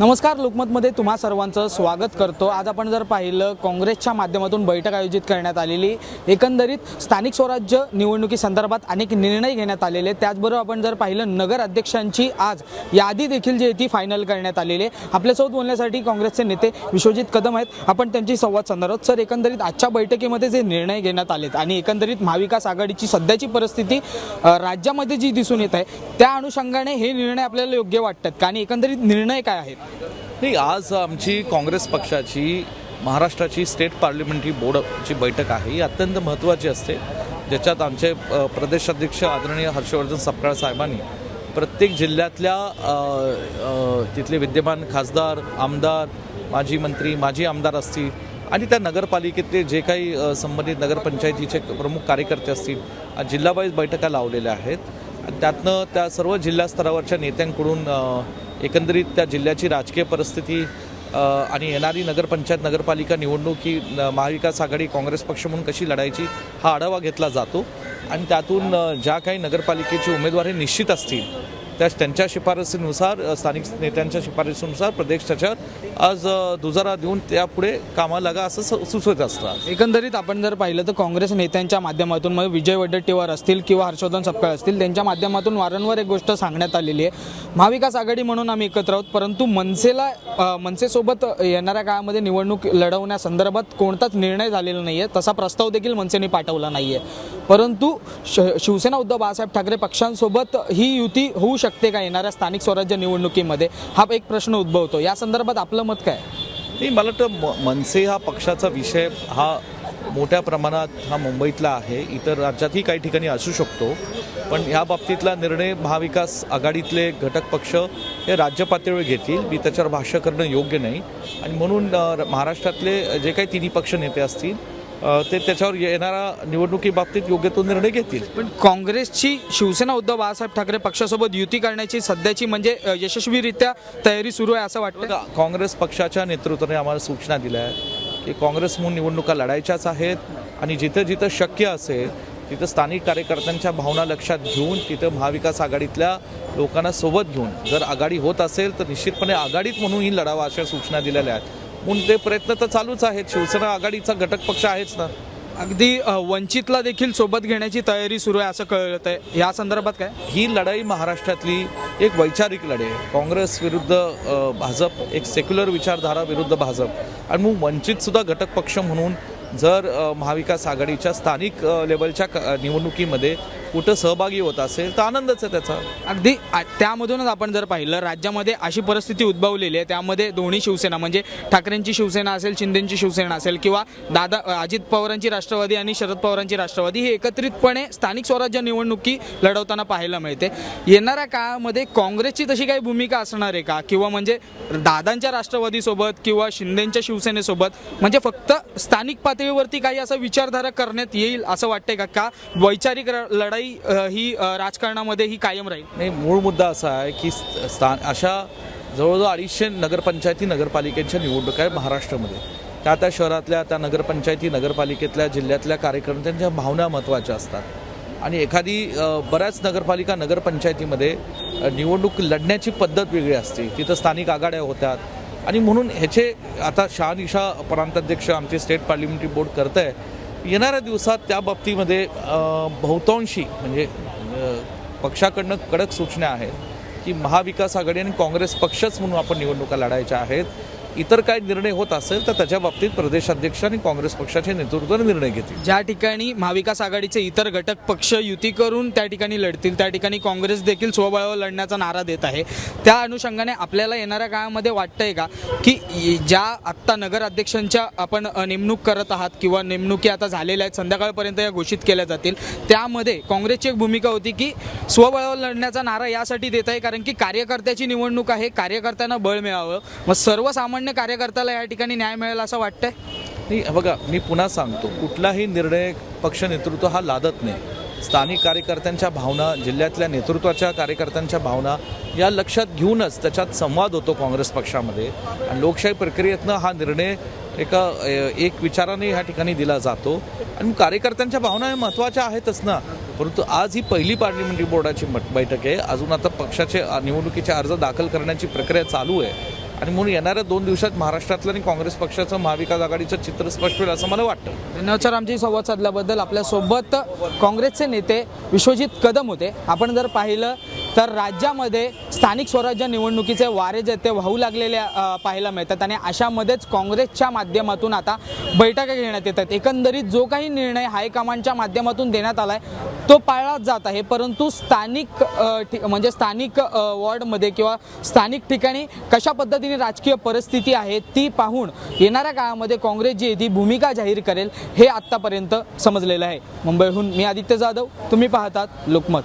नमस्कार लोकमतमध्ये तुम्हा सर्वांचं स्वागत करतो. आज आपण जर पाहिलं काँग्रेसच्या माध्यमातून बैठक आयोजित करण्यात आलेली. एकंदरीत स्थानिक स्वराज्य निवडणुकीसंदर्भात अनेक निर्णय घेण्यात आलेले. त्याचबरोबर आपण जर पाहिलं नगर अध्यक्षांची आज यादी देखील जी आहे ती फायनल करण्यात आलेली आहे. आपल्यासोबत बोलण्यासाठी काँग्रेसचे नेते विश्वजित कदम आहेत. आपण त्यांची संवाद साधणार आहोत. सर एकंदरीत आजच्या बैठकीमध्ये जे निर्णय घेण्यात आलेत आणि एकंदरीत महाविकास आघाडीची सध्याची परिस्थिती राज्यामध्ये जी दिसून येत आहे त्या अनुषंगाने हे निर्णय आपल्याला योग्य वाटतात का? आणि एकंदरीत निर्णय काय आहेत? नाही आज आमची काँग्रेस पक्षाची महाराष्ट्राची स्टेट पार्लमेंटरी बोर्डची बैठक आहे ही अत्यंत महत्त्वाची असते. ज्याच्यात आमचे प्रदेशाध्यक्ष आदरणीय हर्षवर्धन सपकाळ साहेबांनी प्रत्येक जिल्ह्यातल्या तिथले विद्यमान खासदार आमदार माजी मंत्री माजी आमदार असतील आणि त्या नगरपालिकेतले जे काही संबंधित नगरपंचायतीचे प्रमुख कार्यकर्ते असतील जिल्हाबाईज जिल्हावाईज बैठका लावलेल्या आहेत. त्यातनं त्या सर्व जिल्हा स्तरावरच्या नेत्यांकडून एकंदरीत त्या जिल्ह्याची राजकीय परिस्थिती आणि येणारी नगरपंचायत नगरपालिका निवडणूक ही न- महाविकास आघाडी काँग्रेस पक्ष म्हणून कशी लढायची हा आढावा घेतला जातो. आणि त्यातून ज्या काही नगरपालिकेची उमेदवारी निश्चित असतील त्या त्यांच्या शिफारसीनुसार स्थानिक नेत्यांच्या शिफारसीनुसार प्रदेश त्याच्यावर आज दुजारा देऊन त्यापुढे कामाला लागा असं सु- सुचवत असतात. एकंदरीत आपण जर पाहिलं तर काँग्रेस नेत्यांच्या माध्यमातून मग विजय वडेट्टीवार असतील किंवा हर्षवर्धन सपकाळ असतील त्यांच्या माध्यमातून वारंवार एक गोष्ट सांगण्यात आलेली आहे. महाविकास आघाडी म्हणून आम्ही एकत्र आहोत परंतु मनसेला मनसेसोबत येणाऱ्या काळामध्ये निवडणूक लढवण्यासंदर्भात कोणताच निर्णय झालेला नाही आहे तसा प्रस्ताव देखील मनसेने पाठवला नाही आहे परंतु श शिवसेना उद्धव बाळासाहेब ठाकरे पक्षांसोबत ही युती होऊ शकते का येणाऱ्या स्थानिक स्वराज्य निवडणुकीमध्ये? हा एक प्रश्न उद्भवतो. या संदर्भात आपलं मत काय? नाही मला वाटतं म- मनसे हा पक्षाचा विषय हा मोठ्या प्रमाणात हा मुंबईतला आहे. इतर राज्यातही काही ठिकाणी असू शकतो. पण ह्या बाबतीतला निर्णय महाविकास आघाडीतले घटक पक्ष हे राज्य पातळीवर घेतील. मी त्याच्यावर भाष्य करणं योग्य नाही. आणि म्हणून महाराष्ट्रातले जे काही तिन्ही पक्ष नेते असतील ते त्याच्यावर येणाऱ्या निवडणुकीबाबतीत योग्य तो निर्णय घेतील. पण काँग्रेसची शिवसेना उद्धव बाळासाहेब ठाकरे पक्षासोबत युती करण्याची सध्याची म्हणजे यशस्वीरित्या तयारी सुरू आहे असं वाटतं काँग्रेस पक्षाच्या नेतृत्वाने आम्हाला सूचना दिल्या आहेत की काँग्रेस म्हणून निवडणुका लढायच्याच आहेत आणि जिथं जिथं शक्य असेल तिथं स्थानिक कार्यकर्त्यांच्या भावना लक्षात घेऊन तिथं महाविकास आघाडीतल्या लोकांना सोबत घेऊन जर आघाडी होत असेल तर निश्चितपणे आघाडीत म्हणूनही लढावा अशा सूचना दिलेल्या आहेत. म्हणून ते प्रयत्न तर चालूच आहेत. शिवसेना आघाडीचा घटक पक्ष आहेच ना. अगदी वंचितला देखील सोबत घेण्याची तयारी सुरू आहे असं कळत आहे या संदर्भात काय? ही लढाई महाराष्ट्रातली एक वैचारिक लढाई आहे. काँग्रेस विरुद्ध भाजप एक सेक्युलर विचारधारा विरुद्ध भाजप. आणि मग वंचितसुद्धा घटक पक्ष म्हणून जर महाविकास आघाडीच्या स्थानिक लेवलच्या निवडणुकीमध्ये कुठं सहभागी होत असेल तर आनंदच आहे त्याचा. अगदी त्यामधूनच आपण जर पाहिलं राज्यामध्ये अशी परिस्थिती उद्भवलेली आहे त्यामध्ये दोन्ही शिवसेना म्हणजे ठाकरेंची शिवसेना असेल शिंदेची शिवसेना असेल किंवा दादा अजित पवारांची राष्ट्रवादी आणि शरद पवारांची राष्ट्रवादी ही एकत्रितपणे स्थानिक स्वराज्य निवडणुकी लढवताना पाहायला मिळते. येणाऱ्या काळामध्ये काँग्रेसची तशी काही भूमिका असणार आहे का? किंवा म्हणजे दादांच्या राष्ट्रवादीसोबत किंवा शिंदेच्या शिवसेनेसोबत म्हणजे फक्त स्थानिक पातळीवरती काही असा विचारधारा करण्यात येईल असं वाटतंय का? का वैचारिक लढाई लढाई ही राजकारणामध्ये ही कायम राहील? नाही मूळ मुद्दा असा आहे की स्थान अशा जवळजवळ अडीचशे नगरपंचायती नगरपालिकेच्या निवडणुका आहे महाराष्ट्रामध्ये. त्या त्या शहरातल्या त्या नगरपंचायती नगरपालिकेतल्या जिल्ह्यातल्या कार्यकर्त्यांच्या भावना महत्त्वाच्या असतात. आणि एखादी बऱ्याच नगरपालिका नगरपंचायतीमध्ये निवडणूक लढण्याची पद्धत वेगळी असते. तिथं स्थानिक आघाड्या होतात. आणि म्हणून ह्याचे आता शहानिशा प्रांताध्यक्ष आमचे स्टेट पार्लिमेंटरी बोर्ड करत आहे येणाऱ्या दिवसात त्या बाबतीमध्ये बहुतांशी म्हणजे पक्षाकडनं कडक सूचना आहेत की महाविकास आघाडी आणि काँग्रेस पक्षच म्हणून आपण निवडणुका लढायच्या आहेत. इतर काय निर्णय होत असेल तर त्याच्या बाबतीत प्रदेशाध्यक्ष आणि काँग्रेस पक्षाचे नेतृत्वाने निर्णय घेतील. ज्या ठिकाणी महाविकास आघाडीचे इतर घटक पक्ष युती करून त्या ठिकाणी लढतील त्या ठिकाणी काँग्रेस देखील स्वबळावर लढण्याचा नारा देत आहे. त्या अनुषंगाने आपल्याला येणाऱ्या काळामध्ये वाटतंय का की ज्या आत्ता नगर अध्यक्षांच्या आपण नेमणूक करत आहात किंवा नेमणुकी आता झालेल्या आहेत संध्याकाळपर्यंत या घोषित केल्या जातील त्यामध्ये काँग्रेसची एक भूमिका होती की स्वबळावर लढण्याचा नारा यासाठी देत आहे कारण की कार्यकर्त्याची निवडणूक आहे कार्यकर्त्यांना बळ मिळावं. मग सर्वसामान्य कार्यकर्त्याला या ठिकाणी न्याय मिळेल असं वाटतंय? नाही बघा मी पुन्हा सांगतो. कुठलाही निर्णय पक्ष नेतृत्व हा लादत नाही. स्थानिक कार्यकर्त्यांच्या भावना जिल्ह्यातल्या नेतृत्वाच्या कार्यकर्त्यांच्या भावना या लक्षात घेऊनच त्याच्यात संवाद होतो काँग्रेस पक्षामध्ये. आणि लोकशाही प्रक्रियेतनं हा निर्णय एका एक विचाराने ह्या ठिकाणी दिला जातो. आणि कार्यकर्त्यांच्या भावना ह्या महत्त्वाच्या आहेतच ना. परंतु आज ही पहिली पार्लमेंटरी बोर्डाची मट- बैठक आहे. अजून आता पक्षाचे निवडणुकीचे अर्ज दाखल करण्याची प्रक्रिया चालू आहे. आणि म्हणून येणाऱ्या दोन दिवसात महाराष्ट्रातलं आणि काँग्रेस पक्षाचं महाविकास आघाडीचं चित्र स्पष्ट होईल असं मला वाटतं. धन्यवाद सर आमची संवाद साधल्याबद्दल आपल्यासोबत काँग्रेसचे नेते विश्वजित कदम होते. आपण जर पाहिलं तर राज्यामध्ये स्थानिक स्वराज्य निवडणुकीचे वारे जे ते वाहू लागलेले पाहायला मिळतात आणि अशामध्येच काँग्रेसच्या माध्यमातून आता बैठका घेण्यात येतात एकंदरीत जो काही निर्णय हायकमांडच्या माध्यमातून देण्यात आलाय तो पाळला जात आहे. परंतु स्थानिक म्हणजे स्थानिक वॉर्डमध्ये किंवा स्थानिक ठिकाणी कशा पद्धतीने राजकीय परिस्थिती आहे ती पाहून येणाऱ्या काळामध्ये काँग्रेस जी आहे ती भूमिका जाहीर करेल हे आत्तापर्यंत समजलेलं आहे. मुंबईहून मी आदित्य जाधव तुम्ही पाहतात लोकमत.